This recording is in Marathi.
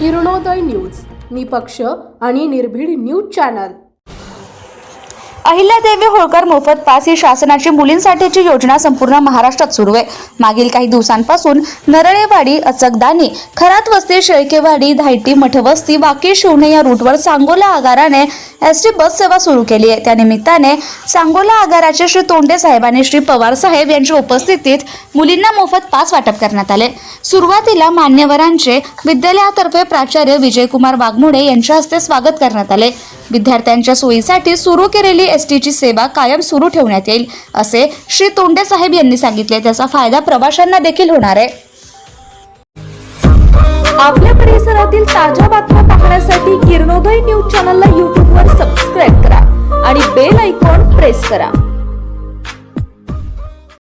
किरणोदय न्यूज. निपक्ष आणि निर्भीड न्यूज चॅनल. अहिल्यादेवी होळकर मोफत पास ही शासनाची मुलींसाठीची योजना संपूर्ण महाराष्ट्रात सुरू आहे. मागील काही दिवसांपासून नरळेवाडी अचकदानी खरात वस्ती शेळकेवाडी धायटी मठवस्ती वाकी शिवणे या रूटवर सांगोला आगाराने एस टी बस सेवा सुरू केली आहे. त्यानिमित्ताने सांगोला आगाराचे श्री तोंडे साहेब आणि श्री पवार साहेब यांच्या उपस्थितीत मुलींना मोफत पास वाटप करण्यात आले. सुरुवातीला मान्यवरांचे विद्यालयातर्फे प्राचार्य विजयकुमार वाघमोडे यांच्या हस्ते स्वागत करण्यात आले. विद्यार्थ्यांच्या सोयीसाठी सुरू केलेली एस टीची सेवा कायम सुरू ठेवण्यात येईल असे श्री तोंडे साहेब यांनी सांगितले. त्याचा फायदा प्रवाशांना देखील होणार आहे. आपल्या परिसरातील ताज्या बातम्या पाहण्यासाठी किरणोदय न्यूज चॅनलला यूट्यूबवर सबस्क्राईब करा आणि बेल आयकॉन प्रेस करा.